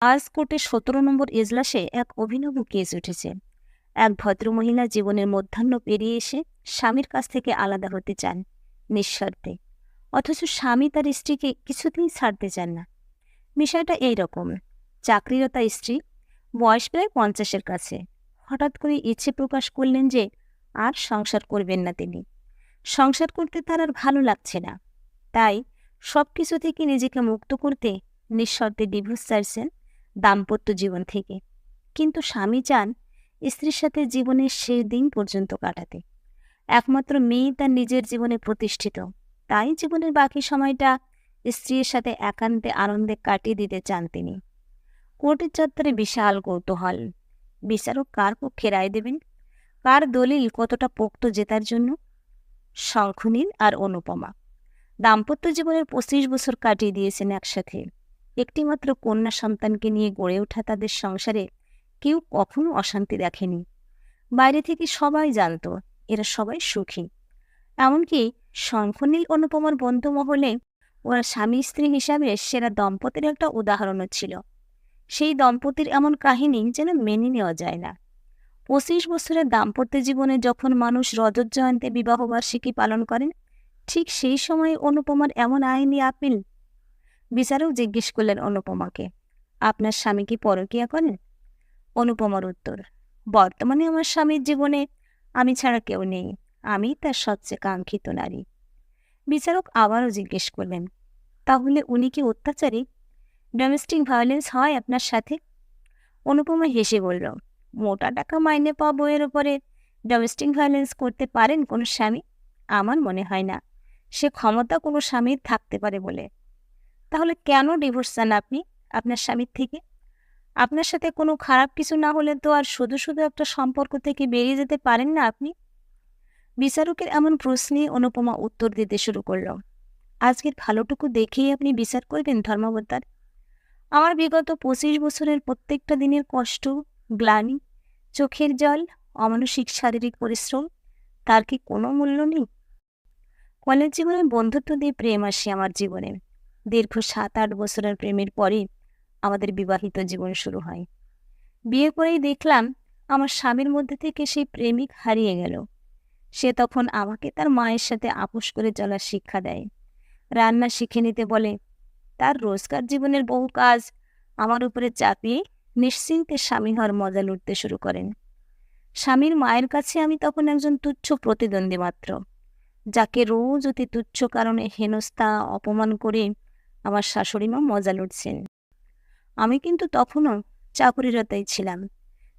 আজ কোর্টে সতেরো নম্বর এজলাসে এক অভিনব কেস উঠেছে। এক ভদ্রমহিলা জীবনের মধ্যাহ্ন পেরিয়ে এসে স্বামীর কাছ থেকে আলাদা হতে চান নিঃস্বার্থে অথচ স্বামী তার স্ত্রীকে কিছুতেই ছাড়তে চান না। বিষয়টা এই রকম। চাকরিরতা স্ত্রী বয়স প্রায় পঞ্চাশের কাছে। হঠাৎ করে ইচ্ছে প্রকাশ করলেন যে আর সংসার করবেন না তিনি। সংসার করতে তার আর ভালো লাগছে না। তাই সব কিছু থেকে নিজেকে মুক্ত করতে নিঃশর্তে ডিভোর্স চাইছেন দাম্পত্য জীবন থেকে। কিন্তু স্বামী চান স্ত্রীর সাথে জীবনের শেষ দিন পর্যন্ত কাটাতে। একমাত্র মেয়ে তার নিজের জীবনে প্রতিষ্ঠিত। তাই জীবনের বাকি সময়টা স্ত্রীর সাথে একান্তে আনন্দে কাটিয়ে দিতে চান তিনি। কোর্টের চত্বরে বিশাল কৌতূহল। বিচারক কার পক্ষে রায় দেবেন? কার দলিল কতটা পোক্ত জেতার জন্য? শঙ্খনীল আর অনুপমা। দাম্পত্য জীবনের পঁচিশ বছর কাটিয়ে দিয়েছেন একসাথে। একটিমাত্র কন্যা সন্তানকে নিয়ে গড়ে ওঠা তাদের সংসারে কেউ কখনো অশান্তি দেখেনি। বাইরে থেকে সবাই জানত, এরা সবাই সুখী। এমনকি শঙ্খনীল অনুপমার বন্ধু মহলে ওরা স্বামী স্ত্রী হিসাবে সেরা দম্পতির একটা উদাহরণও ছিল। সেই দম্পতির এমন কাহিনী যেন মেনে নেওয়া যায় না। পঁচিশ বছরের দাম্পত্য জীবনে যখন মানুষ রজত জয়ন্তে বিবাহবার্ষিকী পালন করেন, ঠিক সেই সময়ে অনুপমার এমন আইনি আপিল বিচারক জিজ্ঞেস করলেন, অনুপমাকে, আপনার স্বামী কি পরকিয়া করেন অনুপমার উত্তর, বর্তমানে আমার স্বামীর জীবনে আমি ছাড়া কেউ নেই, আমি তার সবচেয়ে কাঙ্ক্ষিত নারী। বিচারক আবারও জিজ্ঞেস করলেন, তাহলে উনি কি অত্যাচারী? ডোমেস্টিক ভায়োলেন্স হয় আপনার সাথে? অনুপমা হেসে বলল, মোটা টাকা মাইনে পাওয়া বইয়ের উপরে ডোমেস্টিক ভায়োলেন্স করতে পারেন কোনো স্বামী? আমার মনে হয় না। সে ক্ষমতা কোনো স্বামীর থাকতে পারে বলে। তাহলে কেন ডিভোর্স চান আপনি, আপনার স্বামীর থেকে? আপনার সাথে কোনো খারাপ কিছু না হলে তো আর শুধু শুধু একটা সম্পর্ক থেকে বেরিয়ে যেতে পারেন না আপনি? বিচারকের এমন প্রশ্নে অনুপমা উত্তর দিতে শুরু করল। আজকের ভালোটুকু দেখেই আপনি বিচার করবেন ধর্মাবতার আমার বিগত পঁচিশ বছরের প্রত্যেকটা দিনের কষ্ট, গ্লানি, চোখের জল, অমানসিক শারীরিক পরিশ্রম, তার কি কোনো মূল্য নেই? কলেজ জীবনে বন্ধুত্ব দিয়ে প্রেম আসে আমার জীবনে। দীর্ঘ সাত আট বছরের প্রেমের পরে আমাদের বিবাহিত জীবন শুরু হয়। বিয়ে করেই দেখলাম আমার স্বামীর মধ্যে থেকে সেই প্রেমিক হারিয়ে গেল। সে তখন আমাকে তার মায়ের সাথে আপোষ করে চলার শিক্ষা দেয়। রান্না শিখে নিতে বলে, তার রোজগার জীবনের বহু কাজ আমার উপরে চাপিয়ে নিশ্চিন্তে স্বামী হওয়ার মজা লুটতে শুরু করেন। স্বামীর মায়ের কাছে আমি তখন একজন তুচ্ছ প্রতিদ্বন্দ্বী মাত্র, যাকে রোজ অতি তুচ্ছ কারণে হেনস্থা, অপমান করে আমার শাশুড়িমা মজা লুটছেন। আমি কিন্তু তখনও চাকুরিরতাই ছিলাম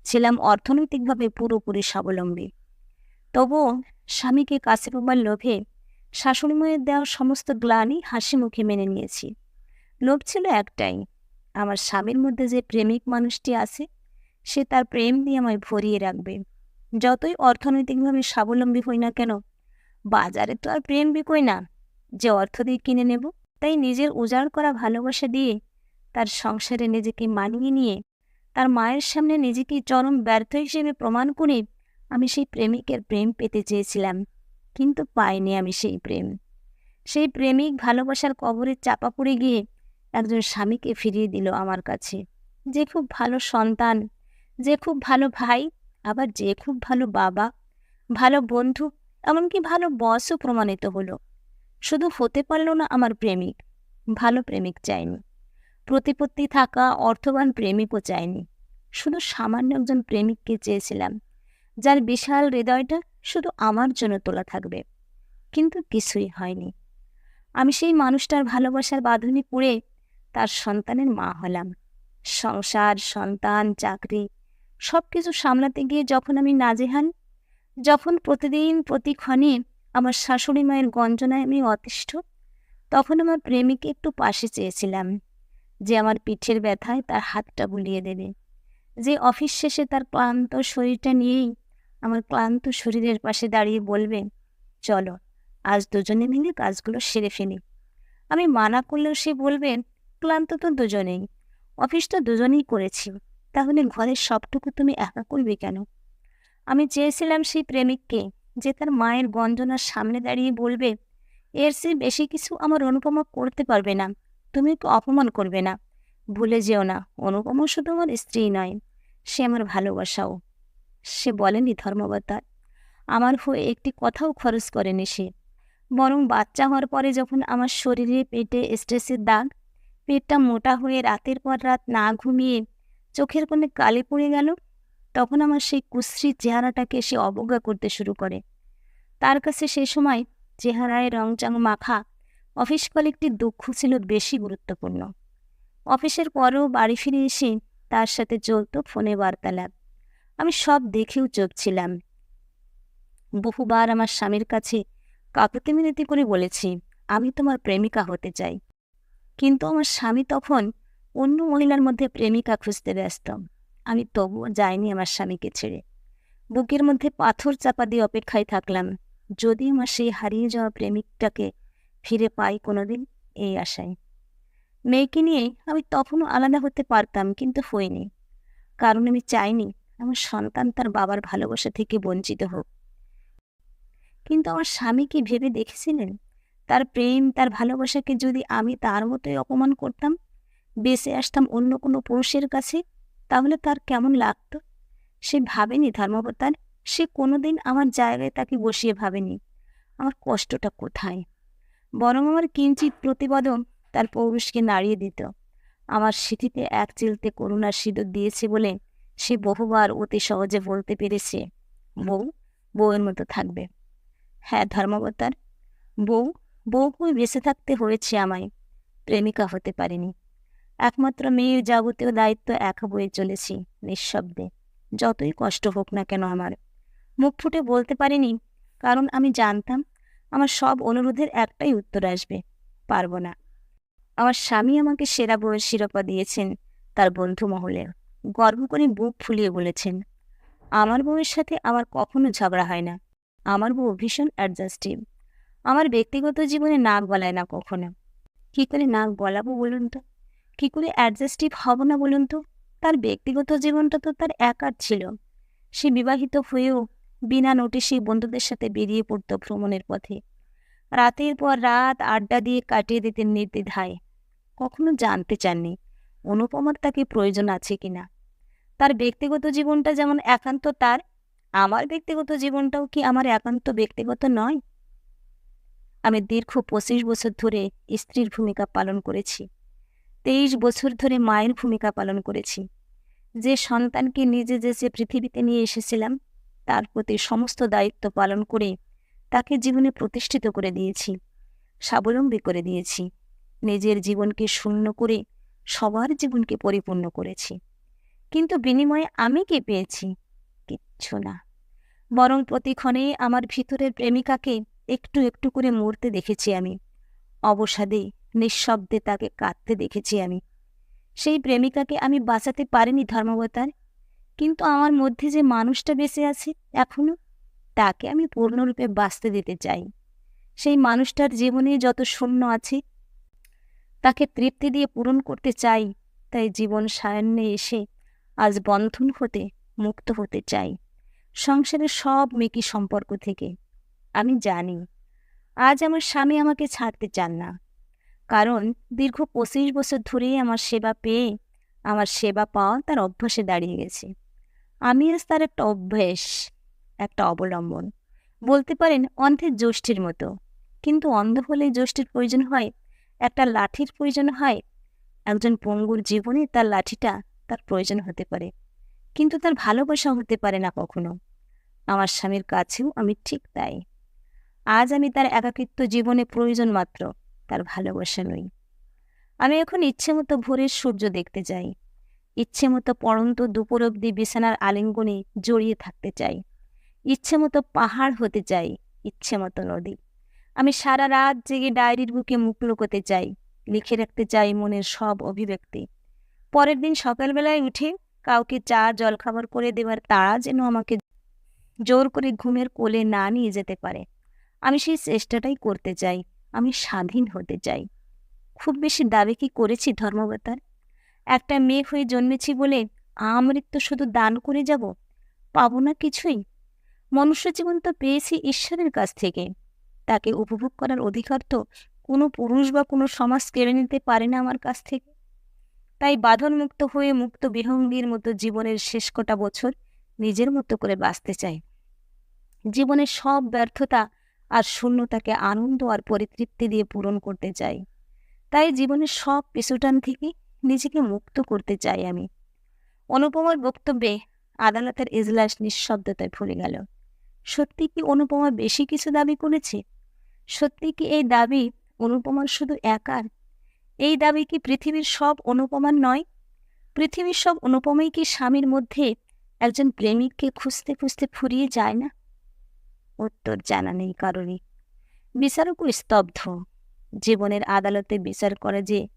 ছিলাম অর্থনৈতিকভাবে পুরোপুরি স্বাবলম্বী। তবুও স্বামীকে কাছে পাবার লোভে শাশুড়ি মায়ের দেওয়া সমস্ত গ্লানি হাসি মুখে মেনে নিয়েছি। লোভ ছিল একটাই, আমার স্বামীর মধ্যে যে প্রেমিক মানুষটি আছে, সে তার প্রেম দিয়ে আমায় ভরিয়ে রাখবে। যতই অর্থনৈতিকভাবে স্বাবলম্বী হই না কেন, বাজারে তো আর প্রেম বিকোই না, যে অর্থ দিয়ে কিনে নেব তাই নিজের উজাড় করা ভালোবাসা দিয়ে তার সংসারে নিজেকে মানিয়ে নিয়ে, তার মায়ের সামনে নিজেকে চরম ব্যর্থ হিসেবে প্রমাণ করে আমি সেই প্রেমিকের প্রেম পেতে চেয়েছিলাম, কিন্তু পাইনি আমি সেই প্রেম। সেই প্রেমিক ভালোবাসার কবরে চাপা পড়ে গিয়ে একজন স্বামীকে ফিরিয়ে দিল আমার কাছে। যে খুব ভালো সন্তান, যে খুব ভালো ভাই, আবার যে খুব ভালো বাবা, ভালো বন্ধু, এমনকি ভালো বসও প্রমাণিত হলো। শুধু হতে পারল না আমার প্রেমিক। ভালো প্রেমিক চাইনি। প্রতিপত্তি থাকা অর্থবান প্রেমিকও চাইনি। শুধু সামান্য একজন প্রেমিককে চেয়েছিলাম, যার বিশাল হৃদয়টা শুধু আমার জন্য তোলা থাকবে। কিন্তু কিছুই হয়নি। আমি সেই মানুষটার ভালোবাসার বাঁধনে পুড়ে তার সন্তানের মা হলাম। সংসার, সন্তান, চাকরি সব কিছু সামলাতে গিয়ে যখন আমি নাজেহান যখন প্রতিদিন প্রতিক্ষণে আমার শাশুড়ি মায়ের গঞ্জনায় আমি অতিষ্ঠ। তখন আমার প্রেমিকে একটু পাশে চেয়েছিলাম যে আমার পিঠের ব্যথায় তার হাতটা বুলিয়ে দেবে। যে অফিস শেষে তার ক্লান্ত শরীরটা নিয়েই আমার ক্লান্ত শরীরের পাশে দাঁড়িয়ে বলবে, চলো, আজ দুজনে মিলে কাজগুলো সেরে ফেলি। আমি মানা করলেও সে বলবেন ক্লান্ত তো দুজনেই, অফিস তো দুজনেই করেছি, তাহলে ঘরের সবটুকু তুমি একা করবে কেন? আমি চেয়েছিলাম সেই প্রেমিককে যে তার মায়ের গঞ্জনার সামনে দাঁড়িয়ে বলবে, এর চেয়ে বেশি কিছু আমার অনুপমা করতে পারবে না। তুমি একটু অপমান করবে না। ভুলে যেও না, অনুপমা শুধু আমার স্ত্রী নয়, সে আমার ভালোবাসাও। সে বলেনি ধর্মাবতার আমার হয়ে একটি কথাও খরচ করেনি সে। বরং বাচ্চা হওয়ার পরে যখন আমার শরীরে পেটে স্ট্রেসের দাগ, পেটটা মোটা হয়ে রাতের পর রাত না ঘুমিয়ে চোখের কোণে কালি পড়ে গেল তখন আমার সেই কুশ্রী চেহারাটাকে সে অবজ্ঞা করতে শুরু করে। তার কাছে সেই সময় চেহারায় রংচাং মাখা অফিস কলিগটির দুঃখ ছিল বেশি গুরুত্বপূর্ণ। অফিসের পরেও বাড়ি ফিরে এসে তার সাথে চলত ফোনে বার্তালাপ। আমি সব দেখেও চোখ ছিলাম। বহুবার আমার স্বামীর কাছে কাকুতি মিনতি করে বলেছি, আমি তোমার প্রেমিকা হতে চাই। কিন্তু আমার স্বামী তখন অন্য মহিলার মধ্যে প্রেমিকা খুঁজতে ব্যস্ত। আমি তবুও যাইনি আমার স্বামীকে ছেড়ে। বুকের মধ্যে পাথর চাপা দিয়ে অপেক্ষায় থাকলাম যদি আমার সেই হারিয়ে যাওয়া প্রেমিকটাকে ফিরে পাই কোনোদিন এই আশায়। মেয়েকে নিয়ে আমি তখনও আলাদা হতে পারতাম, কিন্তু হইনি কারণ আমি চাইনি আমার সন্তান তার বাবার ভালোবাসা থেকে বঞ্চিত হোক। কিন্তু আমার স্বামী কি ভেবে দেখেছিলেন? তার প্রেম, তার ভালোবাসাকে যদি আমি তার মতোই অপমান করতাম, বেঁচে আসতাম অন্য কোনো পুরুষের কাছে? তাহলে তার কেমন লাগতো? সে ভাবেনি ধর্মাবতার। সে কোনোদিন আমার জায়গায় তাকে বসিয়ে ভাবেনি। আমার কষ্টটা কোথায়? বরং আমার কিঞ্চিত প্রতিবেদন তার পৌরুষকে নাড়িয়ে দিত। আমার স্মৃতিতে এক চিলতে করুণার সিঁদুর দিয়েছে বলে সে বহুবার অতি সহজে বলতে পেরেছে, বউ, বউয়ের মতো থাকবে। হ্যাঁ ধর্মাবতার। বউ বউ হয়ে বেঁচে থাকতে হয়েছে আমায়। প্রেমিকা হতে পারিনি। একমাত্র মেয়ের যাবতীয় দায়িত্ব একা বয়ে চলেছি, নিঃশব্দে। যতই কষ্ট হোক না কেন আমার। মুখ ফুটে বলতে পারিনি, কারণ আমি জানতাম আমার সব অনুরোধের একটাই উত্তর আসবে, পারব না। আমার স্বামী আমাকে সেরা বউয়ের শিরোপা দিয়েছেন, তার বন্ধু মহলে গর্ব করে বুক ফুলিয়ে বলেছেন, আমার বউয়ের সাথে আমার কখনো ঝগড়া হয় না। আমার বউ ভীষণ অ্যাডজাস্টিভ আমার ব্যক্তিগত জীবনে নাক গলায় না কখনো। কী করে নাক গলাবো বলুন তো? কী করে অ্যাডজাস্টিভ হব না বলুন তো? তার ব্যক্তিগত জীবনটা তো তার একার ছিল। সে বিবাহিত হয়েও বিনা নোটিশে বন্ধুদের সাথে বেরিয়ে পড়তো ভ্রমণের পথে। রাতের পর রাত আড্ডা দিয়ে কাটিয়ে দিতেন নির্দ্বিধায়। কখনো জানতে চাননি অনুপমার তাকে প্রয়োজন আছে কিনা। তার ব্যক্তিগত জীবনটা যেমন একান্ত তার, আমার ব্যক্তিগত জীবনটাও কি আমার একান্ত ব্যক্তিগত নয়? আমি দীর্ঘ পঁচিশ বছর ধরে স্ত্রীর ভূমিকা পালন করেছি। তেইশ বছর ধরে মায়ের ভূমিকা পালন করেছি। যে সন্তানকে নিজে যে পৃথিবীতে নিয়ে এসেছিলাম, তার প্রতি সমস্ত দায়িত্ব পালন করে তাকে জীবনে প্রতিষ্ঠিত করে দিয়েছি, স্বাবলম্বী করে দিয়েছি। নিজের জীবনকে শূন্য করে সবার জীবনকে পরিপূর্ণ করেছি। কিন্তু বিনিময়ে আমি কি পেয়েছি? কিচ্ছু না। বরং প্রতিক্ষণে আমার ভিতরের প্রেমিকাকে একটু একটু করে মরতে দেখেছি আমি। অবসাদে নিঃশব্দে তাকে কাঁদতে দেখেছি আমি। সেই প্রেমিকাকে আমি বাঁচাতে পারিনি ধর্মবতার, কিন্তু আমার মধ্যে যে মানুষটা বেঁচে আছে এখনও, তাকে আমি পূর্ণরূপে বাঁচতে দিতে চাই। সেই মানুষটার জীবনে যত শূন্য আছে, তাকে তৃপ্তি দিয়ে পূরণ করতে চাই, তাই জীবন সায়ান্নে এসে আজ বন্ধন হতে, মুক্ত হতে চাই। সংসারের সব মেকি সম্পর্ক থেকে, আমি জানি, আজ আমার স্বামী আমাকে ছাড়তে চান না। কারণ দীর্ঘ পঁচিশ বছর ধরেই আমার সেবা পেয়ে, আমার সেবা পাওয়া তার অভ্যাসে দাঁড়িয়ে গেছে। আমি আজ তার একটা অভ্যেস, একটা অবলম্বন। বলতে পারেন অন্ধের জ্যোষ্ঠীর মতো। কিন্তু অন্ধ হলে জ্যোষ্ঠীর প্রয়োজন হয়, একটা লাঠির প্রয়োজন হয়, একজন পঙ্গুর জীবনে তার লাঠিটা তার প্রয়োজন হতে পারে। কিন্তু তার ভালোবাসা হতে পারে না কখনো। আমার স্বামীর কাছেও আমি ঠিক তাই। আজ আমি তার একাকিত্ব জীবনে প্রয়োজন মাত্র। তার ভালোবাসা নই। আমি এখন ইচ্ছে মতো ভোরের সূর্য দেখতে চাই। ইচ্ছে মতো পড়ন্ত দুপুর অবধি বিছানার আলিঙ্গনে জড়িয়ে থাকতে চাই। ইচ্ছে মতো পাহাড় হতে চাই, ইচ্ছে মতো নদী। আমি সারা রাত জেগে ডায়েরির বুকে মুখ লুকোতে চাই, লিখে রাখতে চাই মনের সব অভিব্যক্তি। পরের দিন সকালবেলায় উঠে কাউকে চা, জলখাবার করে দেওয়ার তাড়া যেন আমাকে জোর করে ঘুমের কোলে না নিয়ে যেতে পারে। আমি সেই চেষ্টাটাই করতে চাই। আমি স্বাধীন হতে চাই। খুব বেশি দাবি কি করেছি ধর্মবতার? একটা মেয়ে হয়ে জন্মেছি বলে আমৃত্য শুধু দান করে যাব? পাবো না কিছুই? মনুষ্য জীবন তো পেয়েছি ঈশ্বরের কাছ থেকে। তাকে উপভোগ করার অধিকার তো কোনো পুরুষ বা কোনো সমাজ কেড়ে নিতে পারে না আমার কাছ থেকে। তাই বাঁধনমুক্ত হয়ে মুক্ত বিহঙ্গীর মতো জীবনের শেষ কটা বছর নিজের মতো করে বাঁচতে চাই। জীবনের সব ব্যর্থতা আর শূন্যতাকে আনন্দ আর পরিতৃপ্তি দিয়ে পূরণ করতে চাই। তাই জীবনের সব পিছুটান থেকে নিজেকে মুক্ত করতে চাই আমি। অনুপমার বক্তব্যে আদালতের এজলাস নিঃশব্দতায় ভুলে গেল। সত্যি কি অনুপমা বেশি কিছু দাবি করেছে? সত্যি কি এই দাবি অনুপমার শুধু একার? এই দাবি কি পৃথিবীর সব অনুপমার নয়? পৃথিবীর সব অনুপমাই কি স্বামীর মধ্যে একজন প্রেমিককে খুঁজতে খুঁজতে ফুরিয়ে যায় না? উত্তর জানা নেই কারণে বিচারকও স্তব্ধ। জীবনের আদালতে বিচার করে যে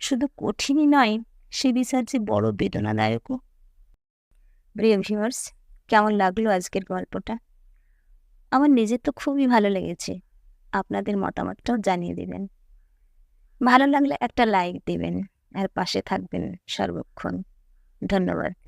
শুধু কঠিনই নয়, সে বিচার যে বড় বেদনাদায়কও। প্রিয় ভিউয়ার্স কেমন লাগল আজকের গল্পটা? আমার নিজের তো খুবই ভালো লেগেছে। আপনাদের মতামতটাও জানিয়ে দিবেন। ভালো লাগলে একটা লাইক দিবেন। আর পাশে থাকবেন সর্বক্ষণ। ধন্যবাদ।